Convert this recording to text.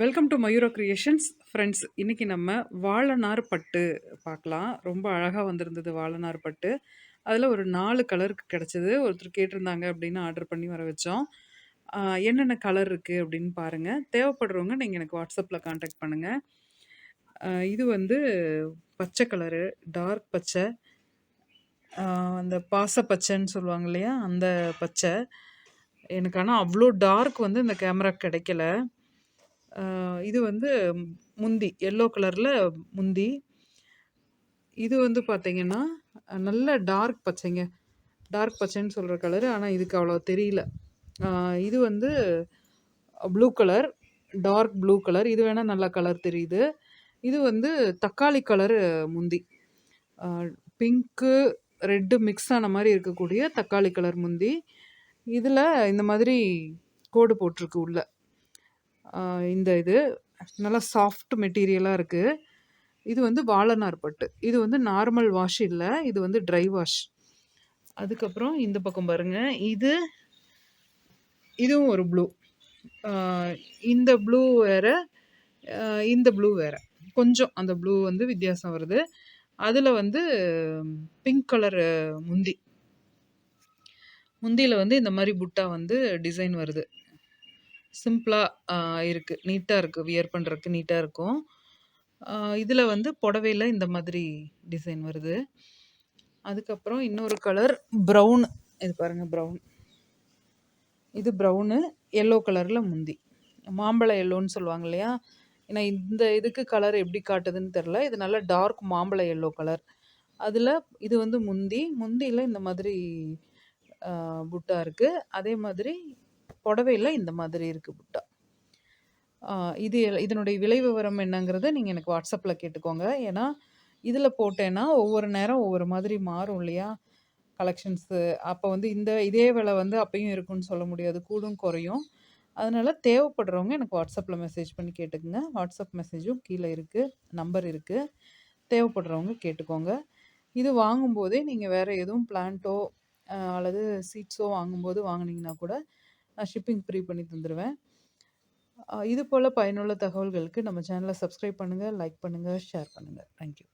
Welcome to Mayura creations friends இன்றைக்கி நம்ம வாழனார் பட்டு பார்க்கலாம். ரொம்ப அழகாக வந்திருந்தது வாழனார் பட்டு. அதில் ஒரு நாலு கலருக்கு கிடச்சிது. ஒருத்தர் கேட்டிருந்தாங்க அப்படின்னு ஆர்டர் பண்ணி வர வச்சோம். என்னென்ன கலர் இருக்குது அப்படின்னு பாருங்கள் தேவைப்படுறவங்க நீங்கள் எனக்கு வாட்ஸ்அப்பில் காண்டாக்ட் பண்ணுங்கள் இது வந்து பச்சை கலரு டார்க் பச்சை. அந்த பாச பச்சைன்னு சொல்லுவாங்க இல்லையா? அந்த பச்சை. எனக்கு ஆனால் அவ்வளோ டார்க் வந்து இந்த கேமரா கிடைக்கல. இது வந்து முந்தி எல்லோ கலரில் முந்தி. இது வந்து பார்த்தீங்கன்னா நல்ல டார்க் பச்சைங்க. டார்க் பச்சைன்னு சொல்கிற கலரு ஆனால் இதுக்கு அவ்வளோ தெரியல. இது வந்து blue colour dark blue colour இது வேணால் நல்ல கலர் தெரியுது. இது வந்து தக்காளி கலரு முந்தி. பிங்க்கு ரெட்டு மிக்ஸ் ஆன மாதிரி இருக்கக்கூடிய தக்காளி கலர் முந்தி. இதில் இந்த மாதிரி கோடு போட்டிருக்கு உள்ள. இந்த இது. நல்லா சாஃப்ட் மெட்டீரியலாக இருக்குது இது வந்து வாழனார் பட்டு. இது வந்து நார்மல் வாஷ் இல்லை. இது வந்து ட்ரை வாஷ் அதுக்கப்புறம் இந்த பக்கம் பாருங்க. இது இதுவும் ஒரு ப்ளூ இந்த ப்ளூ வேறு இந்த ப்ளூ வேறு. கொஞ்சம் அந்த ப்ளூ வந்து வித்தியாசம் வருது. அதில் வந்து பிங்க் கலர் முந்தி. முந்தியில் வந்து இந்த மாதிரி புட்டா வந்து டிசைன் வருது. சிம்பிளாக இருக்குது நீட்டாக இருக்குது வியர் பண்ணுறதுக்கு நீட்டாக இருக்கும். இதில் வந்து புடவையில் இந்த மாதிரி டிசைன் வருது. அதுக்கப்புறம் இன்னொரு கலர் ப்ரௌன். இது பாருங்கள் ப்ரௌன். இது ப்ரௌனு. எல்லோ கலரில் முந்தி. மாம்பழ எல்லோன்னு சொல்லுவாங்க இல்லையா? ஏன்னா இந்த இதுக்கு கலர் எப்படி காட்டுதுன்னு தெரில இது நல்லா டார்க் மாம்பழ எல்லோ கலர். அதில் இது வந்து முந்தி. முந்தியில் இந்த மாதிரி புட்டாக புட்டா இருக்குது அதே மாதிரி புடவையில் இந்த மாதிரி இருக்குது புட்டா. இது எல்- இதனுடைய விலை விவரம் என்னங்கிறத நீங்கள் எனக்கு வாட்ஸ்அப்பில் கேட்டுக்கோங்க. ஏன்னா இதில் போட்டேன்னா ஒவ்வொரு நேரம் ஒவ்வொரு மாதிரி மாறும் இல்லையா? கலெக்ஷன்ஸு அப்போ வந்து இந்த இதே விலை வந்து அப்பயும் இருக்குன்னு சொல்ல முடியாது. கூடும் குறையும். அதனால் தேவைப்படுறவங்க எனக்கு வாட்ஸ்அப்பில் மெசேஜ் பண்ணி கேட்டுக்குங்க. வாட்ஸ்அப் மெசேஜும் கீழே இருக்குது நம்பர் இருக்குது தேவைப்படுறவங்க கேட்டுக்கோங்க. இது வாங்கும்போதே நீங்கள் வேறு எதுவும் பிளான்ட்டோ அல்லது சீட்ஸோ வாங்கும்போது வாங்குனீங்கன்னா கூட நான் ஷிப்பிங் ஃப்ரீ பண்ணி தந்துடுவேன் இது போல் பயனுள்ள தகவல்களுக்கு நம்ம சேனலை சப்ஸ்கிரைப் பண்ணுங்கள் லைக் பண்ணுங்கள் ஷேர் பண்ணுங்கள் தேங்க்யூ